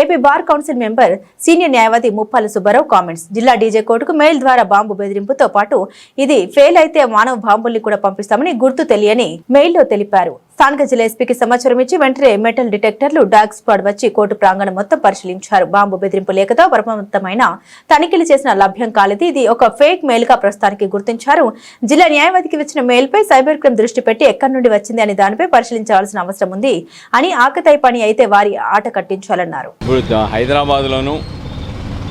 AP bar council member senior న్యాయవాది Muppala Subbarao comments. జిల్లా DJ కోర్టుకు మెయిల్ ద్వారా బాంబు బెదిరింపుతో పాటు ఇది ఫెయిల్ అయితే మానవ బాంబుల్ని కూడా పంపిస్తామని గుర్తు తెలియని మెయిల్లో తెలిపారు. స్థానిక జిల్లా ఎస్పీకి సమాచారం ఇచ్చి వెంటనే మెటల్ డిటెక్టర్లు డాగ్ స్క్వాడ్ వచ్చి కోర్టు ప్రాంగణం మొత్తం పరిశీలించారు. బాంబు బెదిరింపు లేఖతో ప్రమత్తమైన తనిఖీలు చేసిన లభ్యం కాలేదు ఇది ఒక ఫేక్ మెయిల్గా ప్రస్తుతానికి గుర్తించారు. జిల్లా న్యాయవాదికి వచ్చిన మెయిల్ పై సైబర్ క్రైమ్ దృష్టి పెట్టి ఎక్కడి నుండి వచ్చింది అనే దానిపై పరిశీలించాల్సిన అవసరం ఉంది అని ఆకతాయి పని అయితే వారి ఆట కట్టించాలన్నారు. ఇప్పుడు హైదరాబాద్లోను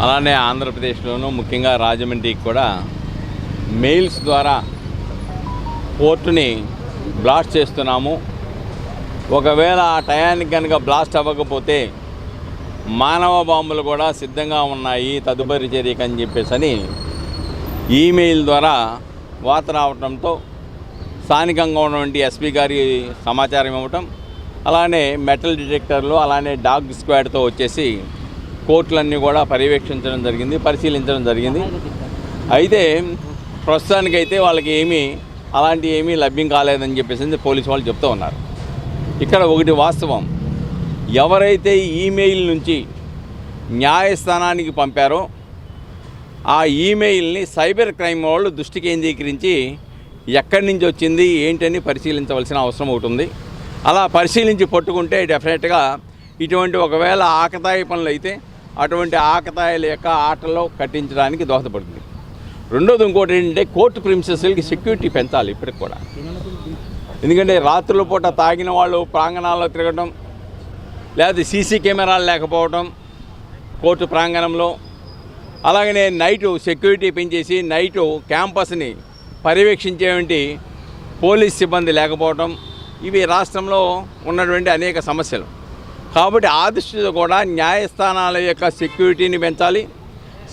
అలానే ఆంధ్రప్రదేశ్లోను ముఖ్యంగా రాజమండ్రికి కూడా మెయిల్స్ ద్వారా కోర్టుని బ్లాస్ట్ చేస్తున్నాము. ఒకవేళ ఆ టయానికి కనుక బ్లాస్ట్ అవ్వకపోతే మానవ బాంబులు కూడా సిద్ధంగా ఉన్నాయి తదుపరి చర్యకు అని చెప్పేసి అని ఈమెయిల్ ద్వారా వార్త రావడంతో స్థానికంగా ఉన్నటువంటి ఎస్పీ గారి సమాచారం ఇవ్వటం అలానే మెటల్ డిటెక్టర్లు అలానే డాగ్ స్క్వాడ్తో వచ్చేసి కోర్టులన్నీ కూడా పర్యవేక్షించడం జరిగింది పరిశీలించడం జరిగింది. అయితే ప్రస్తుతానికైతే వాళ్ళకి ఏమీ అలాంటి ఏమీ లభ్యం కాలేదని చెప్పేసి పోలీసు వాళ్ళు చెప్తూ ఉన్నారు. ఇక్కడ ఒకటి వాస్తవం. ఎవరైతే ఈమెయిల్ నుంచి న్యాయస్థానానికి పంపారో ఆ ఈమెయిల్ని సైబర్ క్రైమ్ వాళ్ళు దృష్టి కేంద్రీకరించి ఎక్కడి నుంచి వచ్చింది ఏంటని పరిశీలించవలసిన అవసరం ఒకటి ఉంది. అలా పరిశీలించి పట్టుకుంటే డెఫినెట్గా ఇటువంటి ఒకవేళ ఆకతాయి పనులు అయితే అటువంటి ఆకతాయిల యొక్క ఆటలో కట్టించడానికి దోహదపడుతుంది. రెండోది ఇంకోటి ఏంటంటే కోర్టు ప్రిన్సెస్లకి సెక్యూరిటీ పెంచాలి ఇప్పటికి కూడా. ఎందుకంటే రాత్రుల పూట తాగిన వాళ్ళు ప్రాంగణాల్లో తిరగడం లేకపోతే సీసీ కెమెరాలు లేకపోవడం కోర్టు ప్రాంగణంలో. అలాగనే నైటు సెక్యూరిటీ పెంచేసి నైటు క్యాంపస్ని పర్యవేక్షించేటువంటి పోలీస్ సిబ్బంది లేకపోవడం ఇవి రాష్ట్రంలో ఉన్నటువంటి అనేక సమస్యలు. కాబట్టి ఆ దృష్టిలో కూడా న్యాయస్థానాల యొక్క సెక్యూరిటీని పెంచాలి.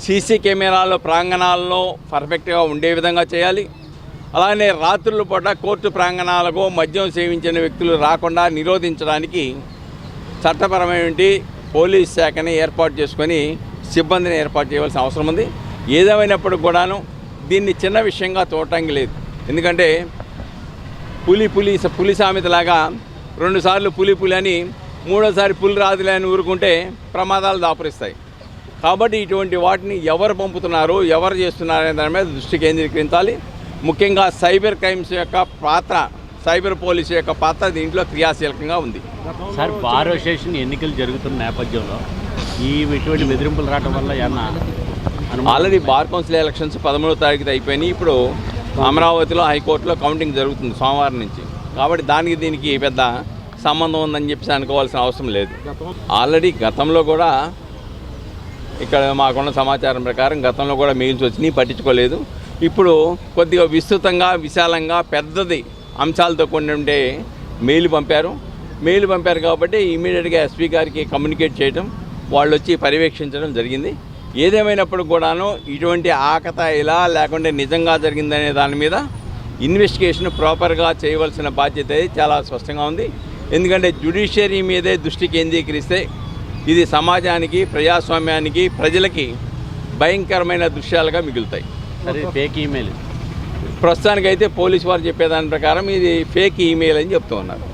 సీసీ కెమెరాలు ప్రాంగణాల్లో పర్ఫెక్ట్గా ఉండే విధంగా చేయాలి. అలానే రాత్రుల పూట కోర్టు ప్రాంగణాలకు మద్యం సేవించిన వ్యక్తులు రాకుండా నిరోధించడానికి చట్టపరమైనటువంటి పోలీస్ శాఖని ఏర్పాటు చేసుకొని సిబ్బందిని ఏర్పాటు చేయవలసిన అవసరం ఉంది. ఏదేమైనప్పటికి కూడాను దీన్ని చిన్న విషయంగా చూడటానికి లేదు. ఎందుకంటే పులి పులి పులి సామెతలాగా రెండుసార్లు పులి పులి అని మూడోసారి పులి రాదులే అని ఊరుకుంటే ప్రమాదాలు దాపరిస్తాయి. కాబట్టి ఇటువంటి వాటిని ఎవరు పంపుతున్నారు ఎవరు చేస్తున్నారు అనే దాని మీద దృష్టి కేంద్రీకరించాలి. ముఖ్యంగా సైబర్ క్రైమ్స్ యొక్క పాత్ర సైబర్ పోలీస్ యొక్క పాత్ర దీంట్లో క్రియాశీలకంగా ఉంది. సార్ బార్ అసోసియేషన్ ఎన్నికలు జరుగుతున్న నేపథ్యంలో ఈ ఇటువంటి బెదిరింపులు రావడం వల్ల ఏమన్నా ఆల్రెడీ బార్ కౌన్సిల్ ఎలక్షన్స్ పదమూడో తారీఖు అయిపోయినాయి. ఇప్పుడు అమరావతిలో హైకోర్టులో కౌంటింగ్ జరుగుతుంది సోమవారం నుంచి. కాబట్టి దానికి దీనికి పెద్ద సంబంధం ఉందని చెప్పేసి అనుకోవాల్సిన అవసరం లేదు. ఆల్రెడీ గతంలో కూడా ఇక్కడ మాకున్న సమాచారం ప్రకారం గతంలో కూడా మెయిల్స్ వచ్చినాయి పట్టించుకోలేదు. ఇప్పుడు కొద్దిగా విస్తృతంగా విశాలంగా పెద్దది అంశాలతో కొన్ని ఉండే మెయిల్ పంపారు. మెయిల్ పంపారు కాబట్టి ఇమీడియట్గా ఎస్పీ గారికి కమ్యూనికేట్ చేయడం వాళ్ళు వచ్చి పర్యవేక్షించడం జరిగింది. ఏదేమైనప్పుడు కూడాను ఇటువంటి ఆకతాయిలా లేకుంటే నిజంగా జరిగిందనే దాని మీద ఇన్వెస్టిగేషన్ ప్రాపర్గా చేయవలసిన బాధ్యత చాలా స్పష్టంగా ఉంది. ఎందుకంటే జ్యుడిషియరీ మీదే దృష్టి కేంద్రీకరిస్తే ఇది సమాజానికి ప్రజాస్వామ్యానికి ప్రజలకి భయంకరమైన దృశ్యాలుగా మిగులుతాయి. ఫేక్ ఈమెయిల్ ప్రస్తుతానికైతే పోలీసు వారు చెప్పేదాని ప్రకారం ఇది ఫేక్ ఈమెయిల్ అని చెప్తూ ఉన్నారు.